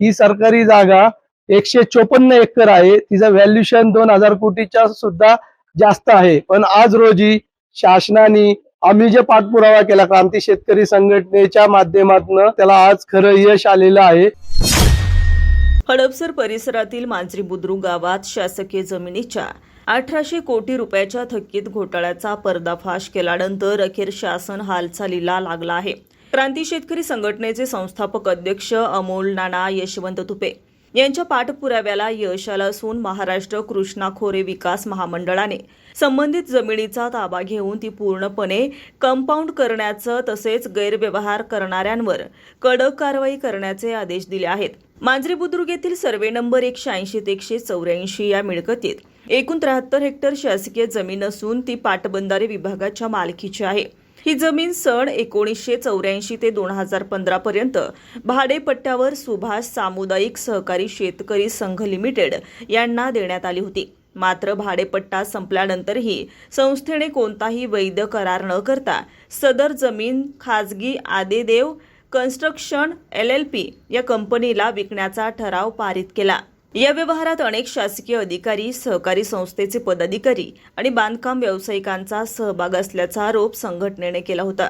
ही सरकारी जागा एकशे चोपन्न एकर आहे. तिचं व्हॅल्युएशन दोन हजार कोटीच्या सुद्धा जास्त आहे. पण आज रोजी शासनाने आम्ही जे पाठपुरावा केला क्रांती शेतकरी संघटनेच्या माध्यमातून त्याला आज खरं यश आलेलं आहे. हडपसर परिसरातील मांजरी बुद्रुक गावात शासकीय जमिनीच्या अठराशे कोटी रुपयाच्या थकीत घोटाळ्याचा पर्दाफाश केल्यानंतर अखेर शासन हालचालीला लागला आहे. क्रांती शेतकरी संघटनेचे संस्थापक अध्यक्ष अमोल नाना यशवंत तुपे यांच्या पाठपुराव्याला यश आलं असून महाराष्ट्र कृष्णा खोरे विकास महामंडळाने संबंधित जमिनीचा ताबा घेऊन ती पूर्णपणे कंपाऊंड करण्याचं तसेच गैरव्यवहार करणाऱ्यांवर कडक कारवाई करण्याचे आदेश दिले आहेत. मांजरी बुद्रुक येथील सर्वे नंबर एकशे ऐंशी ते एकशे चौऱ्याऐंशी या मिळकतीत एकूण त्र्याहत्तर हेक्टर शासकीय जमीन असून ती पाटबंधारे विभागाच्या मालकीची आहे. ही जमीन सन एकोणीसशे चौऱ्याऐंशी ते दोन हजार पंधरापर्यंत भाडेपट्ट्यावर सुभाष सामुदायिक सहकारी शेतकरी संघ लिमिटेड यांना देण्यात आली होती. मात्र भाडेपट्टा संपल्यानंतरही संस्थेने कोणताही वैध करार न करता सदर जमीन खाजगी आदेदेव कन्स्ट्रक्शन एल एल पी या कंपनीला विकण्याचा ठराव पारित केला. या व्यवहारात अनेक शासकीय अधिकारी सहकारी संस्थेचे पदाधिकारी आणि बांधकाम व्यावसायिकांचा सहभाग असल्याचा आरोप संघटनेने केला होता.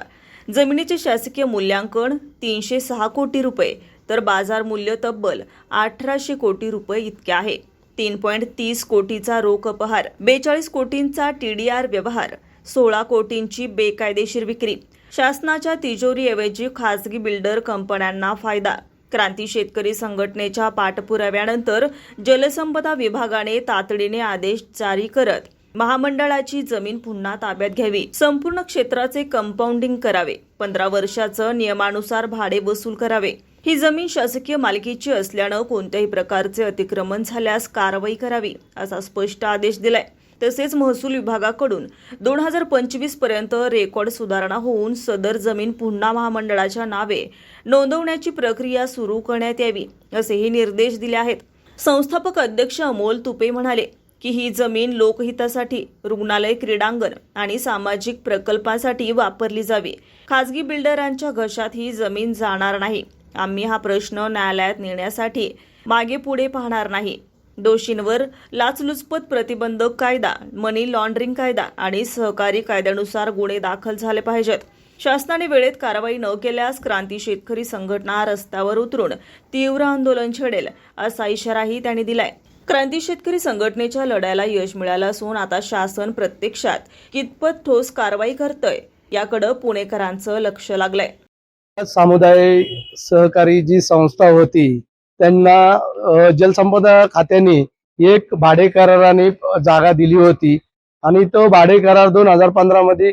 जमिनीचे शासकीय मूल्यांकन तीनशे सहा कोटी रुपये तर बाजार मूल्य तब्बल अठराशे कोटी रुपये इतके आहे. तीन पॉईंट तीस कोटीचा रोख अपहार बेचाळीस कोटींचा टीडीआर व्यवहार सोळा कोटींची बेकायदेशीर विक्री. शासनाच्या तिजोरीऐवजी खासगी बिल्डर कंपन्यांना फायदा क्रांती शेतकरी संघटनेच्या पाठपुराव्यानंतर जलसंपदा विभागाने तातडीने आदेश जारी करत महामंडळाची जमीन पुन्हा ताब्यात घ्यावी संपूर्ण क्षेत्राचे कंपाऊंडिंग करावे पंधरा वर्षाचं नियमानुसार भाडे वसूल करावे. ही जमीन शासकीय मालकीची असल्यानं कोणत्याही प्रकारचे अतिक्रमण झाल्यास कारवाई करावी असा स्पष्ट आदेश दिलाय. तसेच महसूल विभागाकडून दोन हजार पंचवीसपर्यंत रेकॉर्ड सुधारणा होऊन सदर जमीन पुन्हा महामंडळाच्या नावे नोंदवण्याची प्रक्रिया सुरू करण्यात यावी असेही निर्देश दिले आहेत. संस्थापक अध्यक्ष अमोल तुपे म्हणाले की ही जमीन लोकहितासाठी रुग्णालय क्रीडांगण आणि सामाजिक प्रकल्पासाठी वापरली जावी. खाजगी बिल्डरांच्या घशात ही जमीन जाणार नाही. आम्ही हा प्रश्न न्यायालयात नेण्यासाठी मागे पुढे पाहणार नाही. दोषींवर लाचलुचपत प्रतिबंधक कायदा मनी लॉन्ड्रिंग कायदा आणि सहकारी कायद्यानुसार गुन्हे दाखल झाले पाहिजेत. शासनाने वेळेत कारवाई न केल्यास क्रांती शेतकरी संघटना रस्त्यावर उतरून तीव्र आंदोलन छेडेल असा इशाराही त्यांनी दिलाय. क्रांती शेतकरी संघटनेच्या लढ्याला यश मिळालं असून आता शासन प्रत्यक्षात कितपत ठोस कारवाई करतंय याकडे पुणेकरांचं लक्ष लागलंय. समुदाय सहकारी जी संस्था होती त्यांना जलसंपदा खात्याने एक भाडे कराराने जागा दिली होती. आणि तो भाडे करार दोन हजार पंधरा मध्ये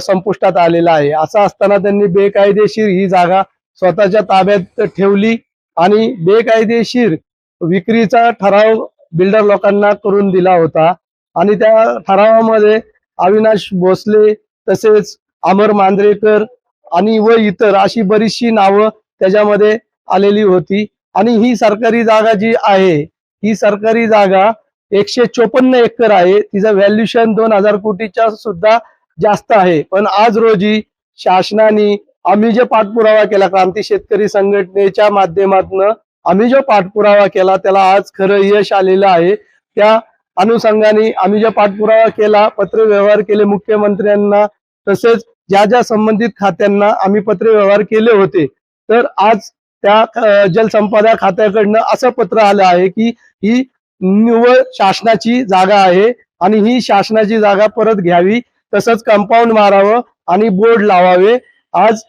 संपुष्टात आलेला आहे. असं असताना त्यांनी बेकायदेशीर ही जागा स्वतःच्या ताब्यात ठेवली आणि बेकायदेशीर विक्रीचा ठराव बिल्डर लोकांना करून दिला होता. आणि त्या ठरावामध्ये अविनाश भोसले तसेच अमर मांजरेकर आणि व इतर अशी बरीचशी नावं त्याच्यामध्ये आलेली होती. आणि ही सरकारी जागा जी आहे ही सरकारी जागा एकशे चोपन्न एकर आहे. तिचं व्हॅल्युएशन दोन हजार कोटीच्या सुद्धा जास्त आहे. पण आज रोजी शासनाने आम्ही जे पाठपुरावा केला क्रांती शेतकरी संघटनेच्या माध्यमातून आम्ही जो पाठपुरावा केला त्याला आज खरं यश आलेलं आहे. त्या अनुषंगाने आम्ही जो पाठपुरावा केला पत्रव्यवहार केले मुख्यमंत्र्यांना तसेच ज्या ज्या संबंधित खात्यांना आम्ही पत्रव्यवहार केले होते. तर आज त्या जलसंपदा खात्याकडनं असं पत्र आलं आहे की ही निव्वळ शासनाची जागा आहे आणि ही शासनाची जागा परत घ्यावी तसंच कंपाऊंड मारावं आणि बोर्ड लावावे. आज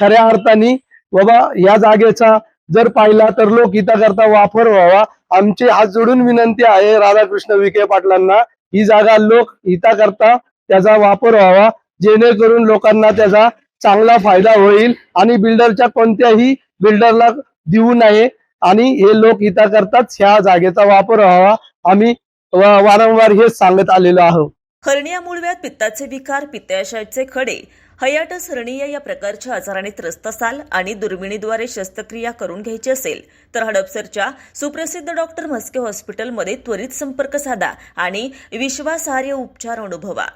खऱ्या अर्थाने बाबा या जागेचा जर पाहिला तर लोक हिताकरता वापर व्हावा. आमची हात जोडून विनंती आहे राधाकृष्ण विखे पाटलांना ही जागा लोक हिताकरता त्याचा वापर व्हावा. जेणेकरून लोकांना त्याचा चांगला फायदा होईल आणि बिल्डरच्या कोणत्याही बिल्डरला देऊ नये आणि हे लोक इतरताच ह्या जागेचा वापर व्हावा. आम्ही वारंवार हेच सांगत आलेलो आहोत. हर्निया मुळव्यात पित्ताचे विकार पित्ताशयाचे खडे हयाटस हर्निया या प्रकारच्या आजाराने त्रस्त असाल आणि दुर्बिणीद्वारे शस्त्रक्रिया करून घ्यायची असेल तर हडपसरच्या सुप्रसिद्ध डॉक्टर म्हस्के हॉस्पिटलमध्ये त्वरित संपर्क साधा आणि विश्वासार्ह उपचार अनुभवा.